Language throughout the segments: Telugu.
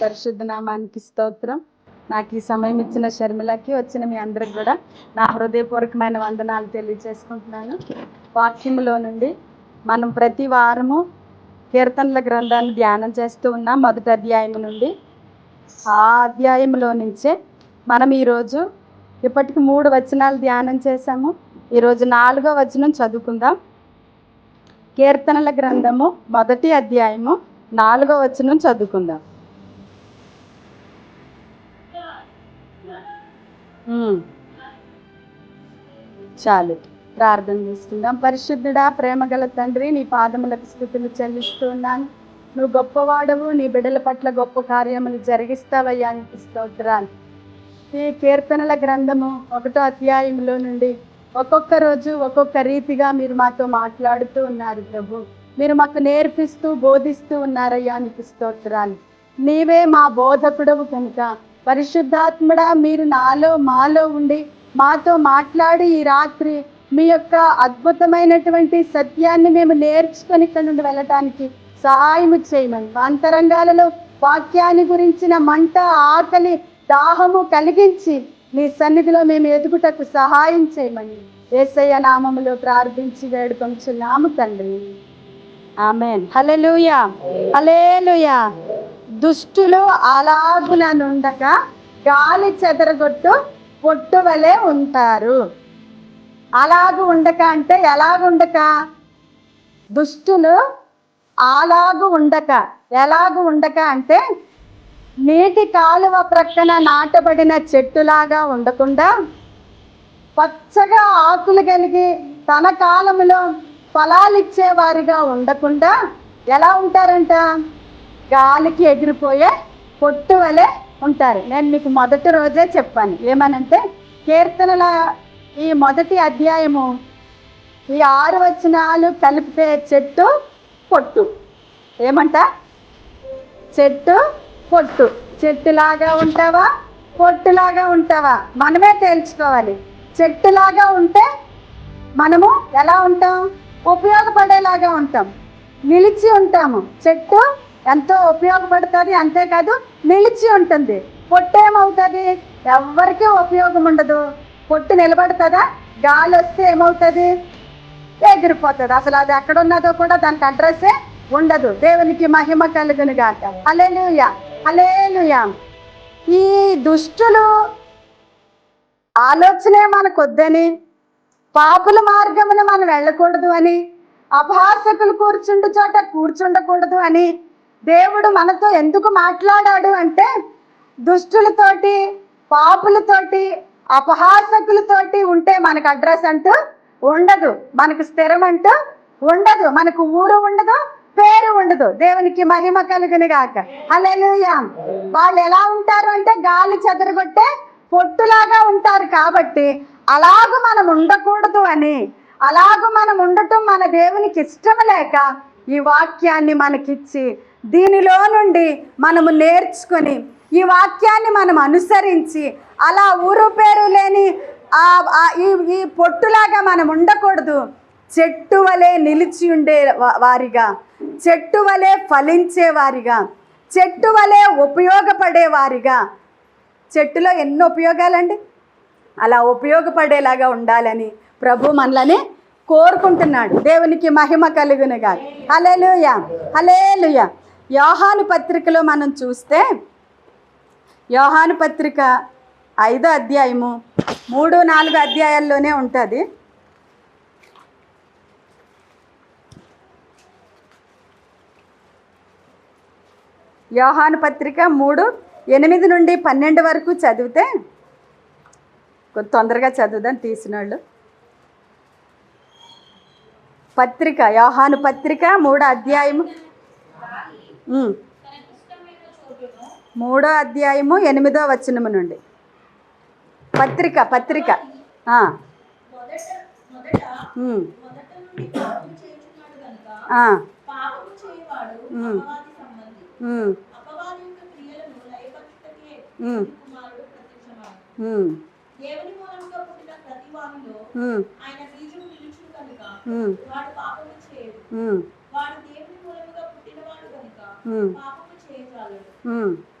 పరిశుద్ధ నామానికి స్తోత్రం. నాకు ఈ సమయం ఇచ్చిన షర్మిలకి వచ్చిన మీ అందరికి కూడా నా హృదయపూర్వకమైన వందనాలు తెలియజేసుకుంటున్నాను. వాక్యంలో నుండి మనం ప్రతి వారము కీర్తనల గ్రంథాన్ని ధ్యానం చేస్తూ ఉన్నాం మొదటి అధ్యాయం నుండి ఆ అధ్యాయంలో నుంచే మనం ఈరోజు ఇప్పటికి మూడు వచనాలు ధ్యానం చేశాము. ఈరోజు నాలుగో వచనం చదువుకుందాం. కీర్తనల గ్రంథము మొదటి అధ్యాయము నాలుగో వచనం చదువుకుందాం. చాలు. ప్రార్థన చేసుకుందాం. పరిశుద్ధుడా ప్రేమగల తండ్రి నీ పాదములకు స్థుతులు చెల్లిస్తున్నాను. నువ్వు గొప్పవాడవు నీ బిడ్డల పట్ల గొప్ప కార్యములు జరిగిస్తావయ్యా నీకు స్తోత్రాలు. ఈ కీర్తనల గ్రంథము ఒకటో అధ్యాయంలో నుండి ఒక్కొక్క రోజు ఒక్కొక్క రీతిగా మీరు మాతో మాట్లాడుతూ ఉన్నారు ప్రభు. మీరు మాకు నేర్పిస్తూ బోధిస్తూ ఉన్నారయ్యా నీకు స్తోత్రాలు. నీవే మా బోధకుడవు కనుక. పరిశుద్ధాత్ముడా మీరు నాలో మాలో ఉండి మాతో మాట్లాడి ఈ రాత్రి మీ యొక్క అద్భుతమైనటువంటి సత్యాన్ని మేము నేర్చుకొని ఇక్కడ నుండి వెళ్ళటానికి సహాయం చేయమని. అంతరంగాలలో వాక్యాన్ని గురించిన మంట ఆకలి దాహము కలిగించి నీ సన్నిధిలో మేము ఎదుగుటకు సహాయం చేయమని. ఏసయ్య నామములో ప్రార్థించి వేడుకొంచున్నాము తండ్రి. ఆమెన్. హల్లెలూయా. హల్లెలూయా. దుష్టులు అలాగున గాలి చెదరగొట్టు పొట్టు వలె ఉంటారు. అలాగు ఉండక అంటే ఎలాగుండక దుష్టులు అలాగు ఉండక. ఎలాగు ఉండక అంటే నీటి కాలువ ప్రక్కన నాటబడిన చెట్టులాగా ఉండకుండా పచ్చగా ఆకులు కలిగి తన కాలంలో ఫలాలిచ్చేవారిగా ఉండకుండా ఎలా ఉంటారంట? గాలికి ఎగిరిపోయే పొట్టు వలె ఉంటారు. నేను మీకు మొదటి రోజే చెప్పాను. ఏమనంటే కీర్తనల ఈ మొదటి అధ్యాయము ఈ ఆరు వచనాలు కలిపితే చెట్టు పొట్టు. ఏమంట? చెట్టు పొట్టు. చెట్టులాగా ఉంటావా? పొట్టులాగా ఉంటావా? మనమే తేల్చుకోవాలి. చెట్టులాగా ఉంటే మనము ఎలా ఉంటాం? ఉపయోగపడేలాగా ఉంటాం. నిలిచి ఉంటాము. చెట్టు ఎంతో ఉపయోగపడుతుంది అంతేకాదు నిలిచి ఉంటుంది. పొట్టు ఏమవుతుంది ఎవరికీ ఉపయోగం ఉండదు. పొట్టు నిలబడుతుందా? గాలి వస్తే ఏమవుతుంది? ఎగిరిపోతుంది. అసలు అది ఎక్కడ ఉన్నదో కూడా దానికి అడ్రస్సే ఉండదు. దేవునికి మహిమ కలుగును గాక అలేలుయా అలేలుయా ఈ దుష్టులు ఆలోచనే మనకు వద్దని పాపుల మార్గమున మనం వెళ్ళకూడదు అని అభాసకులు కూర్చుండు చోట కూర్చుండకూడదు అని దేవుడు మనతో ఎందుకు మాట్లాడాడు అంటే దుష్టులతోటి పాపులతోటి అపహాసకులతోటి ఉంటే మనకు అడ్రస్ అంటూ ఉండదు. మనకు స్థిరం అంటూ ఉండదు. మనకు ఊరు ఉండదు పేరు ఉండదు. దేవునికి మహిమ కలుగును గాక. అలెలుయా వాళ్ళు ఎలా ఉంటారు అంటే గాలి చెదరగొట్టే పొట్టులాగా ఉంటారు కాబట్టి అలాగూ మనం ఉండకూడదు అని అలాగ మనం ఉండటం మన దేవునికి ఇష్టం లేక ఈ వాక్యాన్ని మనకిచ్చి దీనిలో నుండి మనము నేర్చుకొని ఈ వాక్యాన్ని మనం అనుసరించి అలా ఊరు పేరు లేని ఈ ఈ పొట్టులాగా మనం ఉండకూడదు. చెట్టు వలె నిలిచి ఉండే వారిగా చెట్టు వలె ఫలించే వారిగా చెట్టు వలె ఉపయోగపడే వారిగా. చెట్టులో ఎన్నో ఉపయోగాలండి? అలా ఉపయోగపడేలాగా ఉండాలని ప్రభు మనలని కోరుకుంటున్నాడు. దేవునికి మహిమ కలుగునుగా హలేలుయ హలేలుయ యోహాను పత్రికలో మనం చూస్తే యోహాను పత్రిక ఐదో అధ్యాయము మూడు నాలుగు అధ్యాయాల్లోనే ఉంటుంది. యోహాను పత్రిక మూడు ఎనిమిది నుండి పన్నెండు వరకు చదివితే కొంచెం తొందరగా చదువుదాం తీసినోళ్ళు. పత్రిక యోహాను పత్రిక మూడు అధ్యాయము మూడో అధ్యాయము ఎనిమిదో వచనము నుండి. పత్రిక పత్రిక. వాడు పాపము చేయడు వాడు దేవుని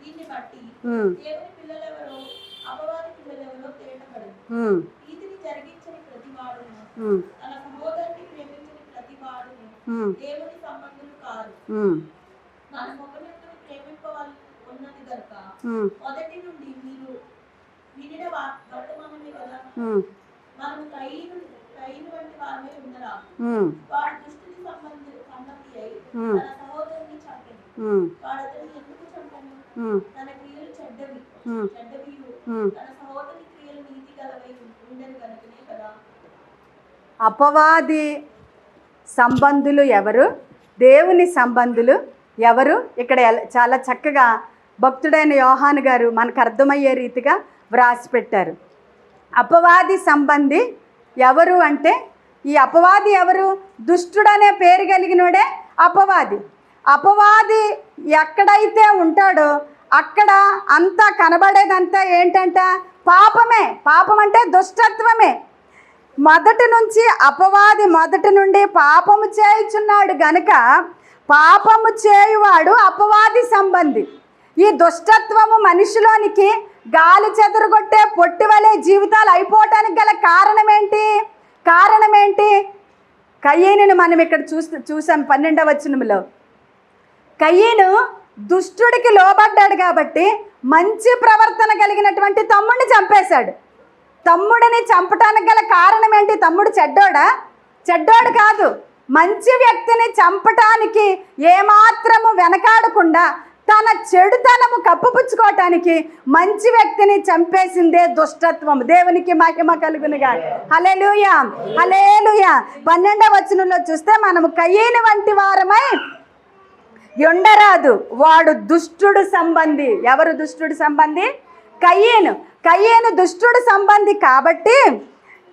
దీన్ని బట్టి దేవుని పిల్లలెవరో అపవాది పిల్లలెవరో తేటపడదు నీతిని జరిగించని ప్రతి వాడును తన సహోదరుని ప్రేమించని ప్రతి వాడును దేవుని సంబంధులు ఉమ్, మన ప్రేమింపవల్ ఉన్నది గనుక మొదటి నుండి మీరు వినిన వర్తమానమే కదా. మనం కయ్యను కయ్యను వంటి వారమే ఉండరా వాడు దుష్టుని సంబంధి సంబంధి అయి. తన సహోదరుని చంపెను ఉమ్, వాడు అతన్ని ఎందుకు చంపెను? ఉమ్, తన క్రియలు చెడ్డవి. ఉమ్, చెడ్డవియు ఉమ్. తన సహోదరి క్రియలు నీతి గలవై ఉండని కనుకనే కదా. అపవాది సంబంధులు ఎవరు? దేవుని సంబంధులు ఎవరు? ఇక్కడ చాలా చక్కగా భక్తుడైన యోహాను గారు మనకు అర్థమయ్యే రీతిగా వ్రాసి పెట్టారు అపవాది సంబంధి ఎవరు అంటే ఈ అపవాది ఎవరు? దుష్టుడనే పేరు కలిగినోడే అపవాది. అపవాది ఎక్కడైతే ఉంటాడో అక్కడ అంతా కనబడేదంతా ఏంటంట? పాపమే. పాపం అంటే దుష్టత్వమే. మొదటి నుంచి అపవాది మొదటి నుండి పాపము చేయుచున్నాడు గనుక పాపము చేయువాడు అపవాది సంబంధి. ఈ దుష్టత్వము మనిషిలోనికి గాలి చెదరగొట్టే పొట్టి వలె జీవితాలు అయిపోవటానికి గల కారణం ఏంటి కారణం ఏంటి కయ్యేనుని మనం ఇక్కడ చూస్తూ చూసాం పన్నెండవ వచనంలో. కయ్యను దుష్టుడికి లోబడ్డాడు కాబట్టి మంచి ప్రవర్తన కలిగినటువంటి తమ్ముడిని చంపేశాడు. తమ్ముడిని చంపటానికి గల కారణం ఏంటి? తమ్ముడు చెడ్డోడా? చెడ్డోడు కాదు. మంచి వ్యక్తిని చంపటానికి ఏమాత్రము వెనకాడకుండా తన చెడుతనము కప్పుపుచ్చుకోవటానికి మంచి వ్యక్తిని చంపేసిందే దుష్టత్వం దేవునికి మహిమ కలుగునుగా హలేలుయా హలేలుయా పన్నెండవ వచనంలో చూస్తే మనము కయ్యేని వంటి వారమై ఎండరాదు వాడు దుష్టుడు సంబంధి. ఎవరు దుష్టుడు సంబంధి? కయ్యేను. కయ్యేను దుష్టుడు సంబంధి కాబట్టి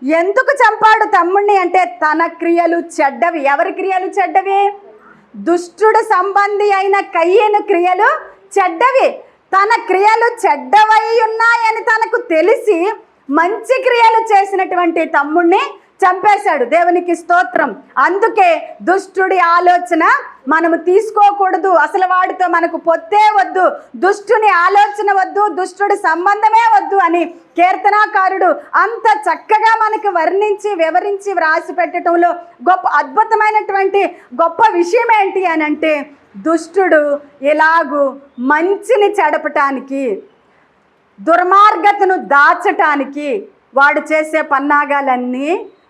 ఎందుకు చంపాడు తమ్ముణ్ణి అంటే తన క్రియలు చెడ్డవి. ఎవరి క్రియలు చెడ్డవి? దుష్టుడు సంబంధి అయిన కయ్యేను క్రియలు చెడ్డవి. తన క్రియలు చెడ్డవై ఉన్నాయని తనకు తెలిసి మంచి క్రియలు చేసినటువంటి తమ్ముణ్ణి చంపేశాడు. దేవునికి స్తోత్రం. అందుకే దుష్టుడి ఆలోచన మనము తీసుకోకూడదు. అసలు వాడితో మనకు పొత్తే వద్దు. దుష్టుని ఆలోచన వద్దు దుష్టుడి సంబంధమే వద్దు అని కీర్తనాకారుడు అంత చక్కగా మనకు వర్ణించి వివరించి వ్రాసి పెట్టడంలో గొప్ప అద్భుతమైనటువంటి గొప్ప విషయం ఏంటి అని అంటే దుష్టుడు ఎలాగూ మంచిని చెడపటానికి దుర్మార్గతను దాచటానికి వాడు చేసే పన్నాగాలన్నీ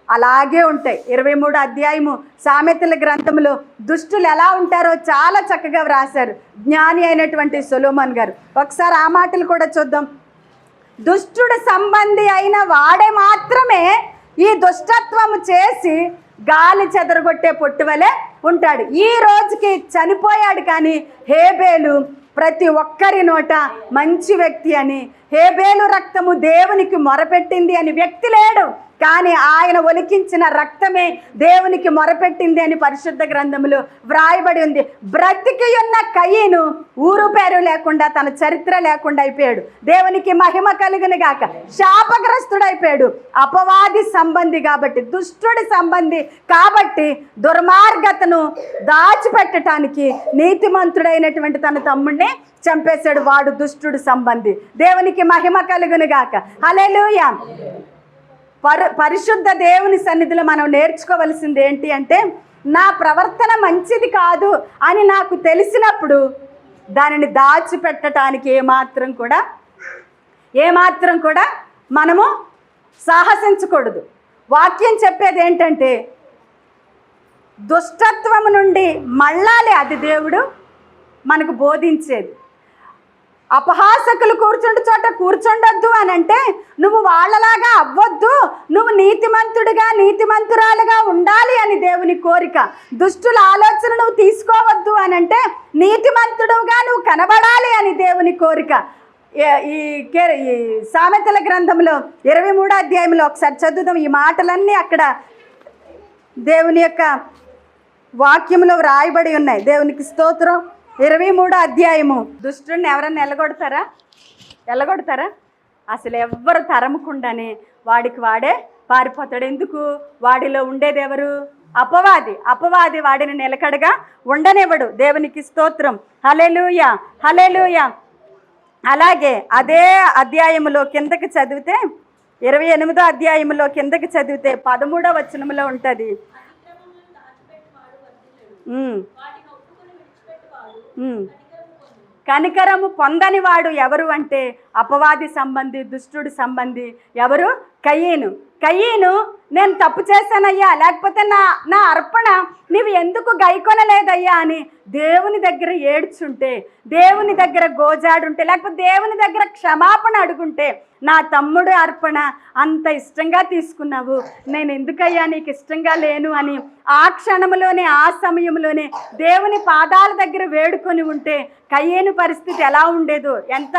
అలాగే ఉంటాయి. ఇరవై మూడు అధ్యాయము సామెతల గ్రంథంలో దుష్టులు ఎలా ఉంటారో చాలా చక్కగా వ్రాశారు. జ్ఞాని అయినటువంటి సొలోమన్ గారు. ఒకసారి ఆ మాటలు కూడా చూద్దాం. దుష్టుడు సంబంధి అయిన వాడే మాత్రమే ఈ దుష్టత్వము చేసి గాలి చెదరగొట్టే పొట్టువలే ఉంటాడు. ఈ రోజుకి చనిపోయాడు కానీ హేబేలు ప్రతి ఒక్కరి నోట మంచి వ్యక్తి అని హేబేలు రక్తము దేవునికి మొరపెట్టింది అని వ్యక్తి లేడు. కానీ ఆయన ఒలికించిన రక్తమే దేవునికి మొరపెట్టింది అని పరిశుద్ధ గ్రంథములో వ్రాయబడి ఉంది. బ్రతికి ఉన్న కయ్యను ఊరు పేరు లేకుండా తన చరిత్ర లేకుండా అయిపోయాడు. దేవునికి మహిమ కలుగును గాక శాపగ్రస్తుడైపోయాడు. అపవాది సంబంధి కాబట్టి దుష్టుడి సంబంధి కాబట్టి దుర్మార్గతను దాచిపెట్టడానికి నీతిమంతుడైనటువంటి తన తమ్ముడిని చంపేశాడు. వాడు దుష్టుడు సంబంధి. దేవునికి మహిమ కలుగును గాక. హలే పరిశుద్ధ దేవుని సన్నిధిలో మనం నేర్చుకోవలసింది ఏంటి అంటే నా ప్రవర్తన మంచిది కాదు అని నాకు తెలిసినప్పుడు దానిని దాచిపెట్టడానికి ఏమాత్రం కూడా ఏమాత్రం కూడా మనము సాహసించకూడదు. వాక్యం చెప్పేది ఏంటంటే దుష్టత్వము నుండి మళ్ళాలి అది దేవుడు మనకు బోధించేది. అపహాసకులు కూర్చుండు చోట కూర్చుండొద్దు అని అంటే నువ్వు వాళ్ళలాగా అవ్వద్దు. నువ్వు నీతిమంతుడిగా నీతిమంతురాలుగా ఉండాలి అని దేవుని కోరిక. దుష్టుల ఆలోచన నువ్వు తీసుకోవద్దు అని అంటే నీతిమంతుడుగా నువ్వు కనబడాలి అని దేవుని కోరిక. ఈ కే- ఈ సామెతల గ్రంథంలో ఇరవై మూడో అధ్యాయంలో ఒకసారి చదువుదాం. ఈ మాటలన్నీ అక్కడ దేవుని యొక్క వాక్యంలో వ్రాయబడి ఉన్నాయి. దేవునికి స్తోత్రం. ఇరవై మూడో అధ్యాయము. దుష్టుడిని ఎవరన్నా ఎల్లగొడతారా ఎల్లగొడతారా అసలు ఎవ్వరు తరమకుండానే వాడికి వాడే పారిపోతాడు. ఎందుకు? వాడిలో ఉండేది ఎవరు? అపవాది. అపవాది వాడిని నిలకడగా ఉండనివ్వడు. దేవునికి స్తోత్రం. హలెలూయ హలెలూయ అలాగే అదే అధ్యాయములో కిందకి చదివితే ఇరవై ఎనిమిదో అధ్యాయములో కిందకి చదివితే పదమూడో వచనములో ఉంటుంది. కనికరము పొందని వాడు ఎవరు అంటే అపవాది సంబంధి దుష్టుడి సంబంధి. ఎవరు? కయ్యను కయ్యను నేను తప్పు చేశానయ్యా. లేకపోతే నా నా అర్పణ నీవు ఎందుకు గైకొనలేదయ్యా అని దేవుని దగ్గర ఏడ్చుంటే దేవుని దగ్గర గోజాడుంటే లేకపోతే దేవుని దగ్గర క్షమాపణ అడుగుంటే నా తమ్ముడు అర్పణ అంత ఇష్టంగా తీసుకున్నావు. నేను ఎందుకయ్యా నీకు ఇష్టంగా లేను అని ఆ క్షణంలోనే ఆ సమయంలోనే దేవుని పాదాల దగ్గర వేడుకొని ఉంటే కయ్యేను పరిస్థితి ఎలా ఉండేదో ఎంత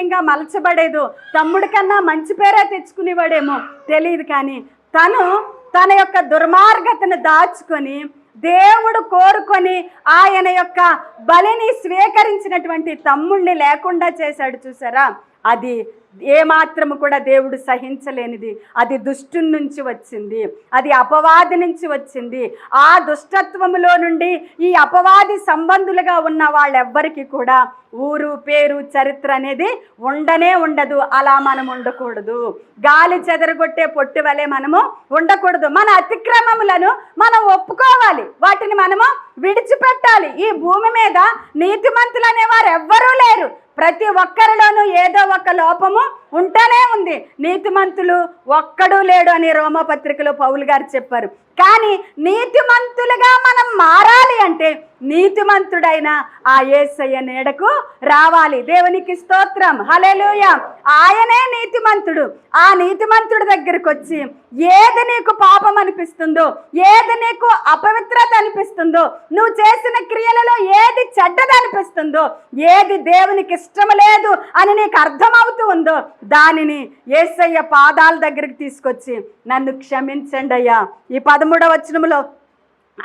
అసహ్యంగా మలచబడేదో తమ్ముడి కన్నా మంచి పేరే తెచ్చుకునేవాడేమో తెలియదు కానీ తను తన యొక్క దుర్మార్గతను దాచుకొని దేవుడు కోరుకొని ఆయన యొక్క బలిని స్వీకరించినటువంటి తమ్ముణ్ణి లేకుండా చేశాడు చూసారా? అది ఏమాత్రము కూడా దేవుడు సహించలేనిది. అది దుష్టు నుంచి వచ్చింది. అది అపవాది నుంచి వచ్చింది. ఆ దుష్టత్వములో నుండి ఈ అపవాది సంబంధులుగా ఉన్న వాళ్ళెవ్వరికి కూడా ఊరు పేరు చరిత్ర అనేది ఉండనే ఉండదు. అలా మనం ఉండకూడదు. గాలి చెదరగొట్టే పొట్టి వలె మనము ఉండకూడదు. మన అతిక్రమములను మనం ఒప్పుకోవాలి. వాటిని మనము విడిచిపెట్టాలి. ఈ భూమి మీద నీతిమంతులు అనేవారు ఎవ్వరూ లేరు. ప్రతి ఒక్కరిలోనూ ఏదో ఒక లోపము ఉంటూనే ఉంది. నీతిమంతులు ఒక్కడూ లేడు అని రోమపత్రికలో పౌలు గారు చెప్పారు. కానీ నీతిమంతులుగా మనం మారాలి అంటే నీతిమంతుడైన ఆ యేసయ్య నీడకు రావాలి. దేవునికి స్తోత్రం. హలెలుయ ఆయనే నీతిమంతుడు. ఆ నీతిమంతుడి దగ్గరకు వచ్చి ఏది నీకు పాపం అనిపిస్తుందో ఏది నీకు అపవిత్రత అనిపిస్తుందో నువ్వు చేసిన క్రియలలో ఏది చెడ్డది అనిపిస్తుందో ఏది దేవునికి ఇష్టం లేదు అని నీకు అర్థమవుతూ ఉందో దానిని ఏసయ్య పాదాల దగ్గరికి తీసుకొచ్చి నన్ను క్షమించండి అయ్యా ఈ పదమూడవ వచనములో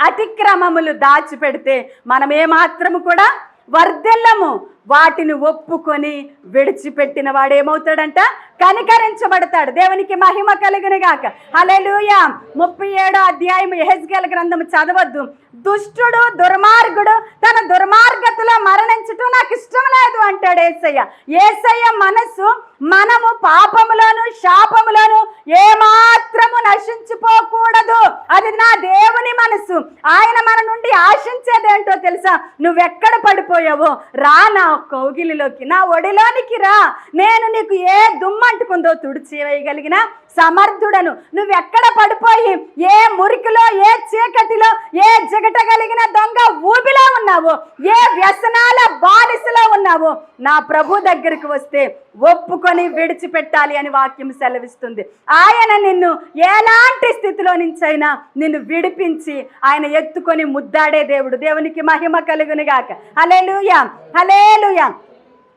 అతిక్రమములు దాచిపెడితే మనం ఏమాత్రము కూడా వర్ధెల్లము. వాటిని ఒప్పుకొని విడిచిపెట్టిన వాడు ఏమవుతాడంట కనికరించబడతాడు. దేవునికి మహిమ కలిగిన గాక. హల్లెలూయా. ముప్పై ఏడో అధ్యాయం ఎహెజ్గేల గ్రంథం చదవద్దు. దుష్టుడు దుర్మార్గుడు తన దుర్మార్గతలో మరణించటం నాకు ఇష్టం అంటాడు ఏసయ్య. ఏసయ్య మనస్సు మనము పాపములోను శాపములోను ఏమాత్రము నశించిపోకూడదు. అది నా దేవుని మనసు. ఆయన మన నుండి ఆశించేదేంటో తెలుసా? నువ్వెక్కడ పడిపోయావో? రా నా కౌగిలిలోకి నా ఒడిలోనికి రా. నేను నీకు ఏ దుమ్మంటుకుందో తుడిచివేయగలిగిన సమర్థుడను. నువ్వెక్కడ పడిపోయి ఏ మురికిలో ఏ చీకటిలో ఏ జిగట కలిగిన దొంగ ఊబిలో ఉన్నావు ఏ వ్యసనాల బానిసలో ఉన్నావు నా ప్రభు దగ్గరికి వస్తే ఒప్పుకొని విడిచిపెట్టాలి అని వాక్యం సెలవిస్తుంది. ఆయన నిన్ను ఎలాంటి స్థితిలో నుంచైనా నిన్ను విడిపించి ఆయన ఎత్తుకొని ముద్దాడే దేవుడు. దేవునికి మహిమ కలుగును గాక. హలేలుయా హలేలుయా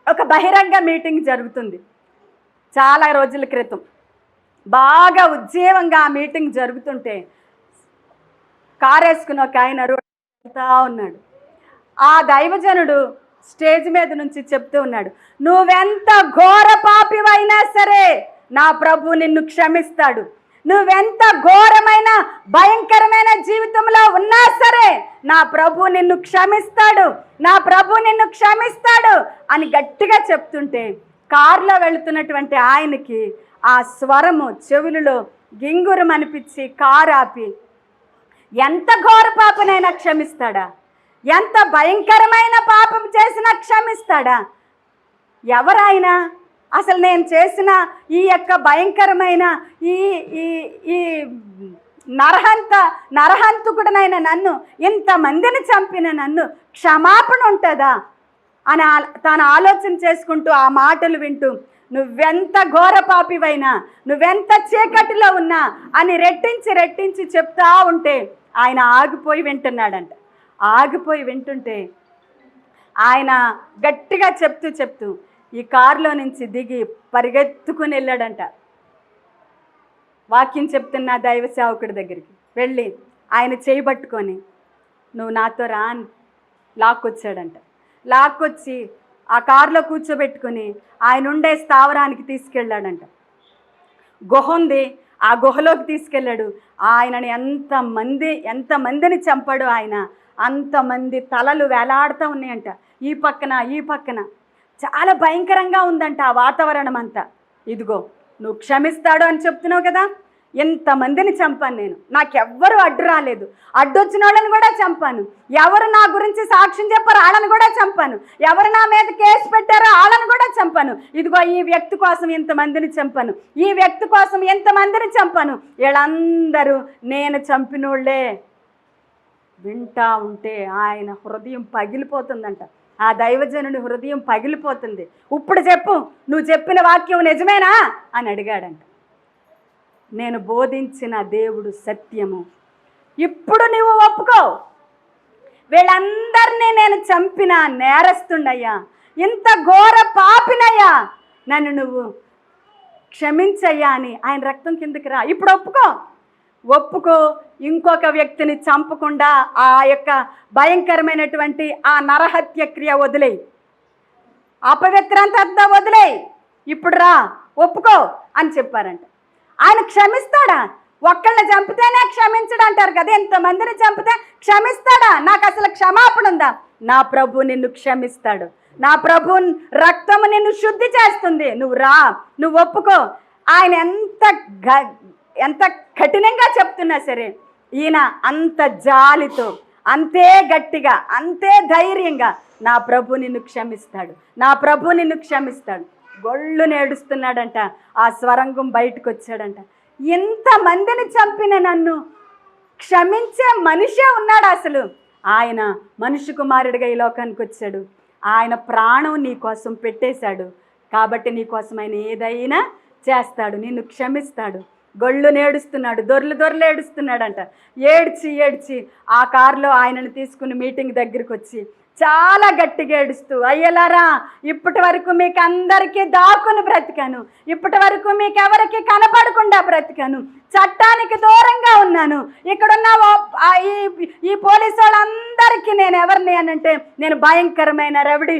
ఒక బహిరంగ మీటింగ్ జరుగుతుంది. చాలా రోజుల క్రితం. బాగా ఉజ్జీవంగా ఆ మీటింగ్ జరుగుతుంటే కారు వేసుకుని ఒక ఆయన రోడ్డు వెళ్తా ఉన్నాడు. ఆ దైవజనుడు స్టేజ్ మీద నుంచి చెప్తూ ఉన్నాడు నువ్వెంత ఘోర పాపివైనా సరే నా ప్రభు నిన్ను క్షమిస్తాడు. నువ్వెంత ఘోరమైన భయంకరమైన జీవితంలో ఉన్నా సరే నా ప్రభు నిన్ను క్షమిస్తాడు నా ప్రభు నిన్ను క్షమిస్తాడు అని గట్టిగా చెప్తుంటే కారులో వెళుతున్నటువంటి ఆయనకి ఆ స్వరము చెవులలో గింగురం అనిపించి కారు ఆపి ఎంత ఘోర పాపనైనా క్షమిస్తాడా? ఎంత భయంకరమైన పాపం చేసినా క్షమిస్తాడా? ఎవరైనా అసలు నేను చేసిన ఈ యొక్క భయంకరమైన ఈ ఈ ఈ నరహంత నరహంతుకుడనైన నన్ను ఇంతమందిని చంపిన నన్ను క్షమాపణ ఉంటుందా? అని తాను ఆలోచన చేసుకుంటూ ఆ మాటలు వింటూ నువ్వెంత ఘోర పాపివైనా నువ్వెంత చీకటిలో ఉన్నా అని రెట్టించి రెట్టించి చెప్తా ఉంటే ఆయన ఆగిపోయి వింటున్నాడంట. ఆగిపోయి వింటుంటే ఆయన గట్టిగా చెప్తూ చెప్తూ ఈ కారులో నుంచి దిగి పరిగెత్తుకుని వెళ్ళాడంట. వాక్యం చెప్తున్న దైవ సేవకుడి దగ్గరికి వెళ్ళి ఆయన చేయబట్టుకొని నువ్వు నాతో రా అని లాక్కొచ్చాడంట. లాక్కొచ్చి ఆ కారులో కూర్చోబెట్టుకుని ఆయన ఉండే స్థావరానికి తీసుకెళ్ళాడంట. గుహ ఉంది. ఆ గుహలోకి తీసుకెళ్ళాడు. ఆయనని ఎంతమంది ఎంతమందిని చంపాడు ఆయన అంతమంది తలలు వేలాడుతూ ఉన్నాయంట. ఈ పక్కన ఈ పక్కన. చాలా భయంకరంగా ఉందంట ఆ వాతావరణం అంతా. ఇదిగో నువ్వు క్షమిస్తాడు అని చెప్తున్నావు కదా? ఎంతమందిని చంపాను నేను? నాకెవ్వరు అడ్డు రాలేదు. అడ్డొచ్చిన వాళ్ళని కూడా చంపాను. ఎవరు నా గురించి సాక్ష్యం చెప్పారు వాళ్ళని కూడా చంపాను. ఎవరు నా మీద కేసు పెట్టారో వాళ్ళని కూడా చంపాను. ఇదిగో ఈ వ్యక్తి కోసం ఎంతమందిని చంపాను. ఈ వ్యక్తి కోసం ఎంతమందిని చంపాను? వీళ్ళందరూ నేను చంపినోళ్ళే. వింటా ఉంటే ఆయన హృదయం పగిలిపోతుందంట. ఆ దైవజనుడి హృదయం పగిలిపోతుంది. ఇప్పుడు చెప్పు నువ్వు చెప్పిన వాక్యం నిజమేనా? అని అడిగాడంట. నేను బోధించిన దేవుడు సత్యము. ఇప్పుడు నువ్వు ఒప్పుకో. వీళ్ళందరినీ నేను చంపిన నేరస్తుండయ్యా ఇంత ఘోర పాపినయ్యా. నన్ను నువ్వు క్షమించయ్యా అని ఆయన రక్తం కిందకి రా. ఇప్పుడు ఒప్పుకో. ఒప్పుకో. ఇంకొక వ్యక్తిని చంపకుండా ఆ యొక్క భయంకరమైనటువంటి ఆ నరహత్య క్రియ వదిలేయి. అపవిత్రంత అర్థం వదిలేయి. ఇప్పుడు రా ఒప్పుకో అని చెప్పారంట. ఆయన క్షమిస్తాడా? ఒక్కళ్ళని చంపితేనే క్షమించడు అంటారు కదా. ఎంతమందిని చంపితే క్షమిస్తాడా? నాకు అసలు క్షమాపణ ఉందా? నా ప్రభు నిన్ను క్షమిస్తాడు. నా ప్రభు రక్తము నిన్ను శుద్ధి చేస్తుంది. నువ్వు రా నువ్వు ఒప్పుకో. ఆయన ఎంత గ- ఎంత కఠినంగా చెప్తున్నా సరే ఈయన అంత జాలితో అంతే గట్టిగా అంతే ధైర్యంగా నా ప్రభు నిన్ను క్షమిస్తాడు నా ప్రభు నిన్ను క్షమిస్తాడు. గొళ్ళు నేడుస్తున్నాడంట ఆ స్వరంగం బయటకు వచ్చాడంట ఎంతమందిని చంపిన నన్ను క్షమించే మనిషే ఉన్నాడు అసలు. ఆయన మనిషి కుమారుడిగా ఈ లోకానికి వచ్చాడు ఆయన ప్రాణం నీ కోసం పెట్టేశాడు. కాబట్టి నీ కోసం ఆయన ఏదైనా చేస్తాడు నిన్ను క్షమిస్తాడు. గొళ్ళు నేడుస్తున్నాడు దొర్లు దొర్లు ఏడుస్తున్నాడంట. ఏడ్చి ఏడ్చి ఆ కారులో ఆయనను తీసుకుని మీటింగ్ దగ్గరికి వచ్చి చాలా గట్టిగా ఏడుస్తూ అయ్యలారా ఇప్పటి వరకు మీకు అందరికీ దాక్కుని బ్రతికాను. ఇప్పటి వరకు మీకు ఎవరికి కనపడకుండా బ్రతికాను. చట్టానికి దూరంగా ఉన్నాను. ఇక్కడున్న ఈ ఈ పోలీసు వాళ్ళందరికీ నేను ఎవరిని అనంటే నేను భయంకరమైన రెవడీ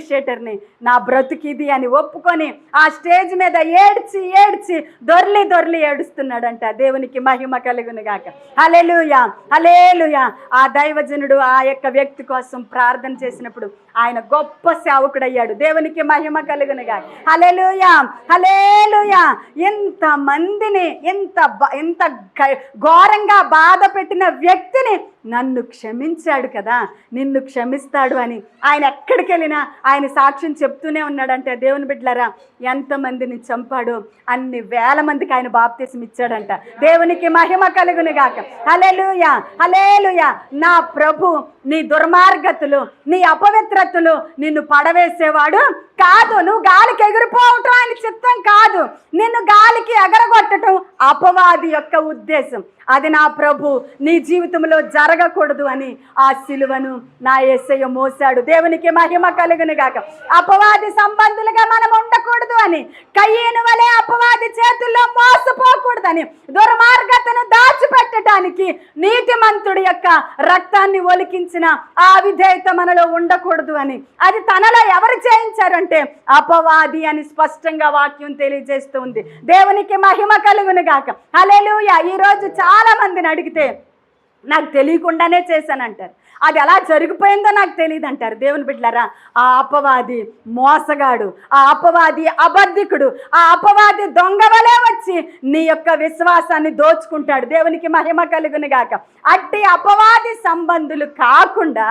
నా బ్రతికిది అని ఒప్పుకొని ఆ స్టేజ్ మీద ఏడ్చి ఏడ్చి దొర్లి దొర్లి ఏడుస్తున్నాడంట. దేవునికి మహిమ కలుగును గాక. హలెలుయా హలేలుయా ఆ దైవజనుడు ఆ యొక్క వ్యక్తి కోసం ప్రార్థన చేసిన చేసినప్పుడు ఆయన గొప్ప సేవకుడయ్యాడు. దేవునికి మహిమ కలుగును గాక. హలెలుయా హలేలుయా ఎంత మందిని ఎంత బ- ఎంత ఘోరంగా బాధ పెట్టిన వ్యక్తిని నన్ను క్షమించాడు కదా నిన్ను క్షమిస్తాడు అని. ఆయన ఎక్కడికి వెళ్ళినా ఆయన సాక్ష్యం చెప్తూనే ఉన్నాడంటే దేవుని బిడ్డలారా ఎంతమందిని చంపాడో? అన్ని వేల మందికి ఆయన బాప్తీసం ఇచ్చాడంట. దేవునికి మహిమ కలుగును గాక. హలేలుయా హలేలుయా నా ప్రభు నీ దుర్మార్గతులు నీ అపవిత్రతలు నిన్ను పడవేసేవాడు కాదు నువ్వు గాలికి ఎగిరిపోవటం ఆయన చిత్తం కాదు. నిన్ను గాలికి ఎగరగొట్టడం అపవాది యొక్క ఉద్దేశం. అది నా ప్రభు నీ జీవితంలో జరగకూడదు అని ఆ సిలువను నా ఎస్ఐ మోసాడు దేవునికి మహిమ కలుగును గాక అపవాది సంబంధులుగా మనం ఉండకూడదు అని కయ్యేను వలె అపవాది చేతుల్లో మోసపోకూడదని దుర్మార్గతను దాచిపెట్టడానికి నీతిమంతుడి యొక్క రక్తాన్ని ఒలికించిన ఆ విధేయత మనలో ఉండకూడదు అని. అది తనలో ఎవరు చేయించారంటే అపవాది అని స్పష్టంగా వాక్యం తెలియజేస్తుంది దేవునికి మహిమ కలుగును గాక. అలెలుయ ఈ రోజు చాలా మందిని అడిగితే నాకు తెలియకుండానే చేశానంటారు. అది ఎలా జరిగిపోయిందో నాకు తెలియదు అంటారు దేవుని బిడ్డలారా ఆ అపవాది మోసగాడు ఆ అపవాది అబద్ధికుడు ఆ అపవాది దొంగవలే వచ్చి నీ యొక్క విశ్వాసాన్ని దోచుకుంటాడు. దేవునికి మహిమ కలుగును గాక. అట్టి అపవాది సంబంధులు కాకుండా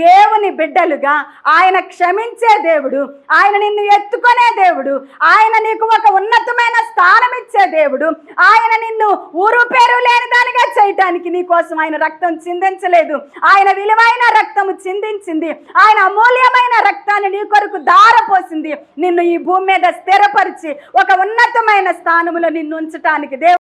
దేవుని బిడ్డలుగా ఆయన క్షమించే దేవుడు ఆయన నిన్ను ఎత్తుకునే దేవుడు ఆయన నీకు ఒక ఉన్నతమైన స్థానం ఇచ్చే దేవుడు ఆయన నిన్ను ఊరు పేరు లేని దానిగా చేయటానికి నీకోసం ఆయన ఆయన రక్తం చిందించలేదు. ఆయన విలువైన రక్తము చిందించింది. ఆయన అమూల్యమైన రక్తాన్ని నీ కొరకు దారపోసింది నిన్ను ఈ భూమి మీద స్థిరపరిచి ఒక ఉన్నతమైన స్థానములో నిన్ను ఉంచటానికి దేవుడు